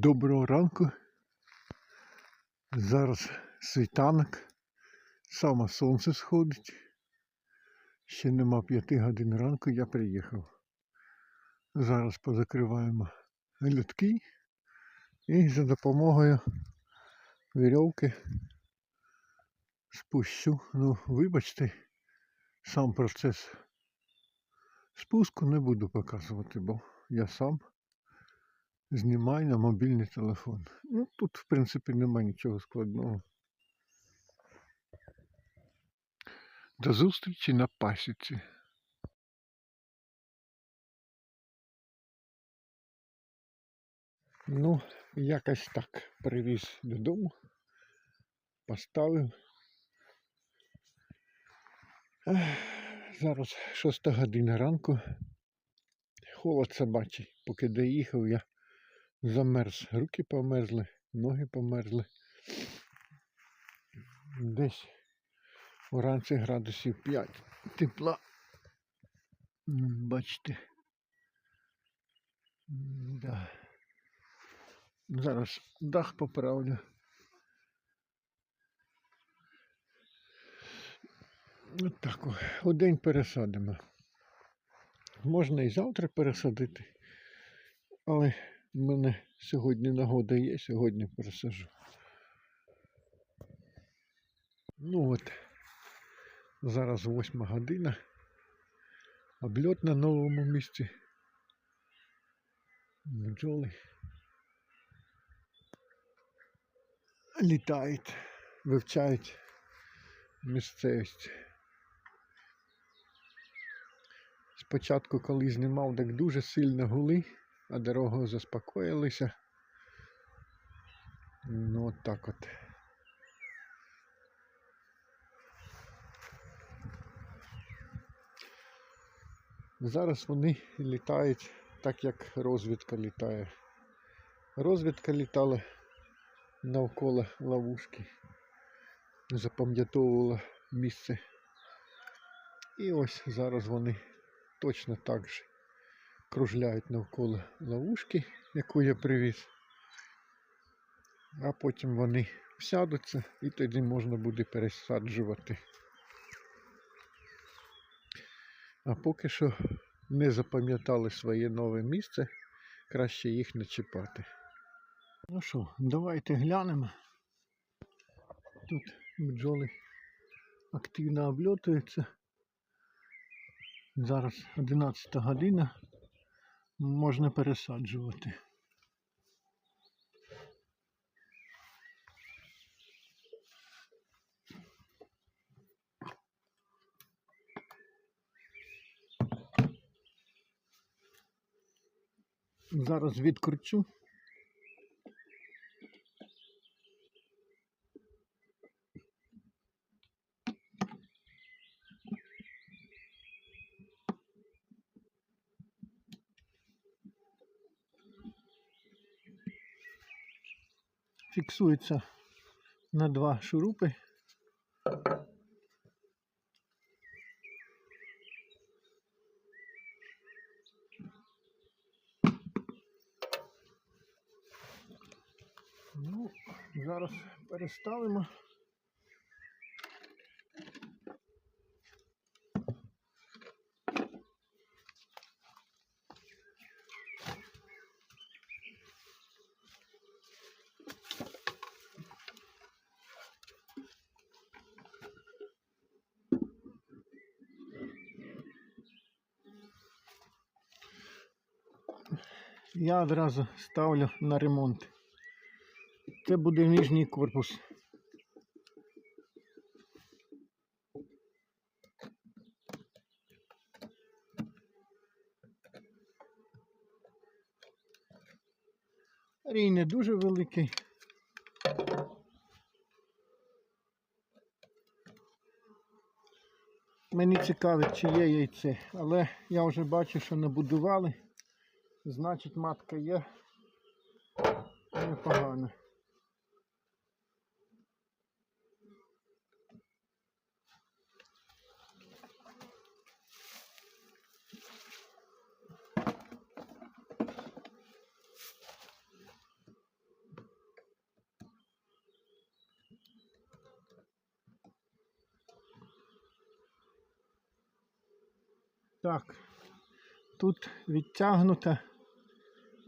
Доброго ранку. Зараз світанок. Саме сонце сходить. Ще нема п'яти годин ранку, я приїхав. Зараз позакриваємо лютки і за допомогою вірьовки спущу. Ну, вибачте, сам процес спуску не буду показувати, бо я сам знімаю на мобільний телефон. Ну, тут, в принципі, немає нічого складного. До зустрічі на пасіці. Ну, якось так привіз додому, поставив. Зараз шоста година ранку. Холод собачий. Поки доїхав, я замерз. Руки померзли, ноги померзли. Десь вранці градусів 5 тепла. Бачите. Да. Зараз дах поправлю. От так у день пересадимо. Можна і завтра пересадити, але в мене сьогодні нагода є, сьогодні пересажу. Ну от, зараз восьма година. Обльот на новому місці. Бджоли. Літають, вивчають місцевість. Спочатку, коли знімав, так дуже сильно гули, а дорогу заспокоїлися. Ну от так от. Зараз вони літають так, як розвідка літає. Розвідка літала навколо ловушки, запам'ятовувала місце. І ось зараз вони точно так же кружляють навколо ловушки, яку я привіз. А потім вони всядуться і тоді можна буде пересаджувати. А поки що не запам'ятали своє нове місце, краще їх не чіпати. Ну що, давайте глянемо. Тут бджоли активно обльотуються. Зараз 11 година. Можна пересаджувати. Зараз відкручу. Фіксується на два шурупи. Ну, зараз переставимо. Я одразу ставлю на ремонт. Це буде нижній корпус. Рій не дуже великий. Мені цікавить, чи є яйце, але я вже бачу, що набудували. Значить, матка є. Непогана. Так, тут відтягнута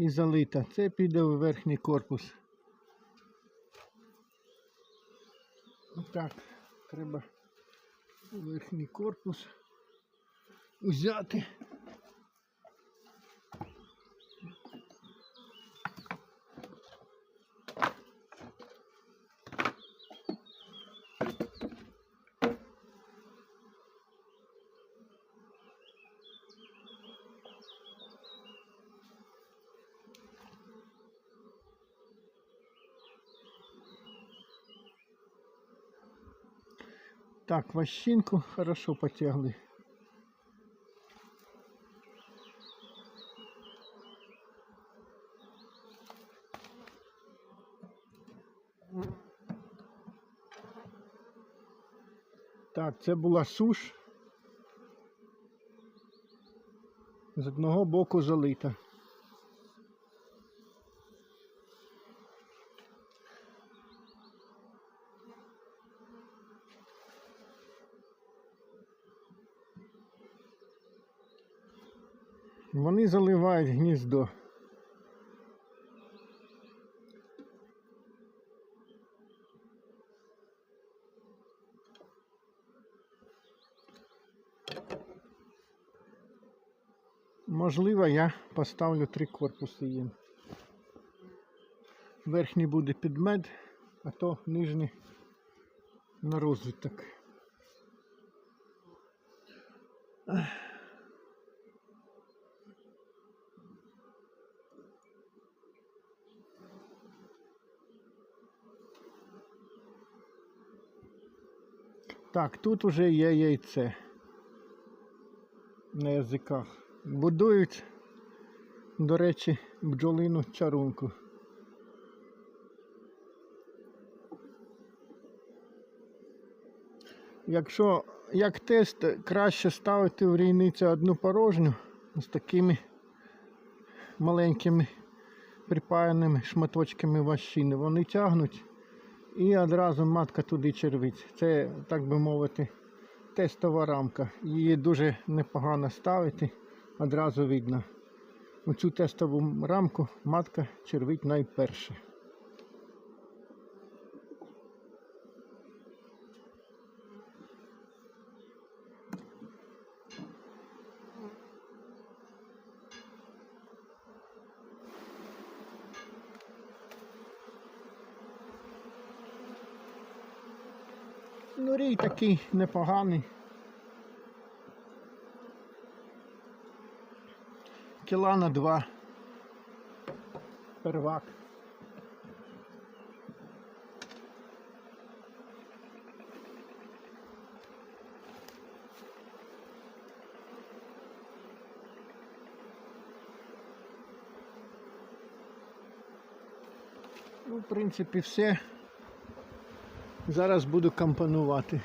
і залита. Це піде у верхній корпус. Отак, треба верхній корпус взяти. Так, вощинку хорошо потягли. Так, це була суш. З одного боку залита. Вони заливають гніздо. Можливо, я поставлю три корпуси їм. Верхній буде під мед, а то нижній на розвиток. Так, тут уже є яйце на язиках. Будують, до речі, бджолину чарунку. Якщо як тест краще ставити в рійницю одну порожню з такими маленькими припаяними шматочками ващини, вони тягнуть і одразу матка туди червить. Це, так би мовити, тестова рамка. Її дуже непогано ставити, одразу видно. У цю тестову рамку матка червить найперше. Ну, рій такий непоганий. Кіла на два. Первак. Ну, в принципі, все. Зараз буду компонувати.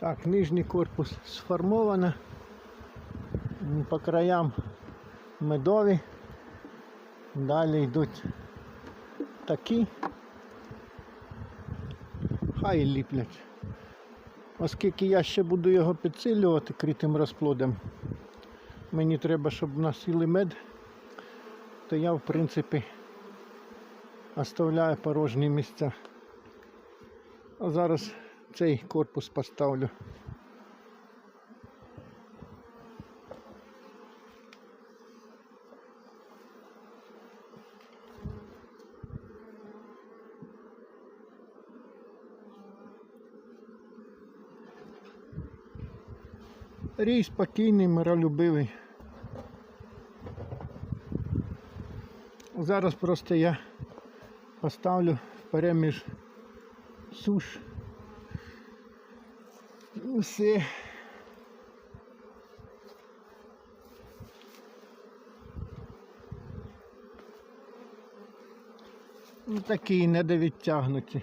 Так, нижній корпус сформовано. По краям медові. Далі йдуть такі. Хай ліплять. Оскільки я ще буду його підсилювати критим розплодом, мені треба, щоб носили мед, то я в принципі оставляю порожні місця. А зараз цей корпус поставлю. Рій спокійний, миролюбивий. Зараз просто я поставлю переміж суш. Все. Ну, такий недовідтягнутий.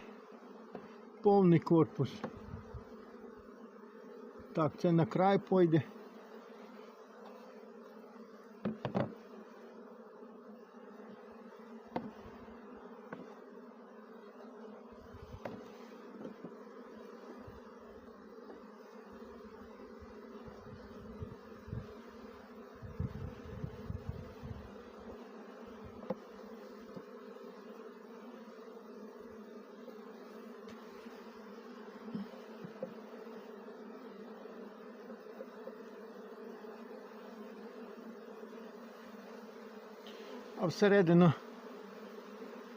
Повний корпус. Так, це на край пойде. А всередину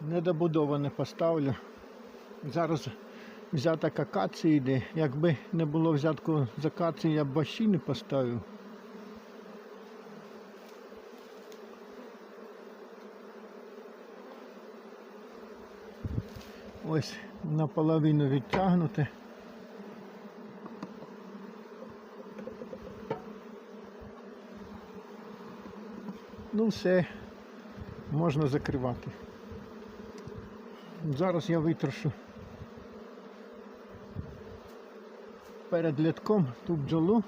недобудоване поставлю. Зараз взяток акації йде. Якби не було взятку з акації, я б бащі не поставив. Ось наполовину відтягнуте. Ну все, можна закривати. Зараз я витрошу перед літком ту бджолу.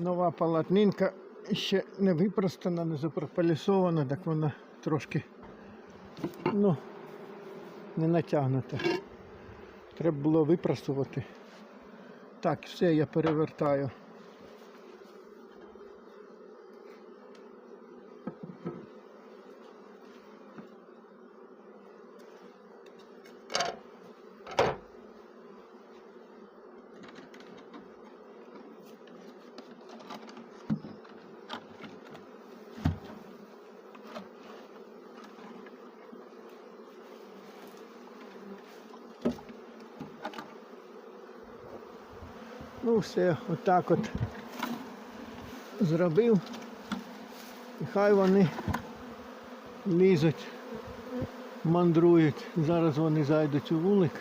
Нова полотнинка ще не випростана, не запропалісована, так вона трошки ну, не натягнута. Треба було випрасувати. Так, все, я перевертаю. Ну все, отак от зробив. І хай вони лізуть, мандрують. Зараз вони зайдуть у вулик.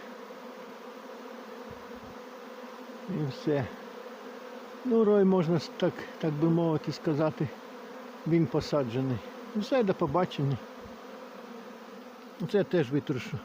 І все. Ну, рой можна так, так би мовити сказати, він посаджений. Все, до побачення. Це теж витрушу.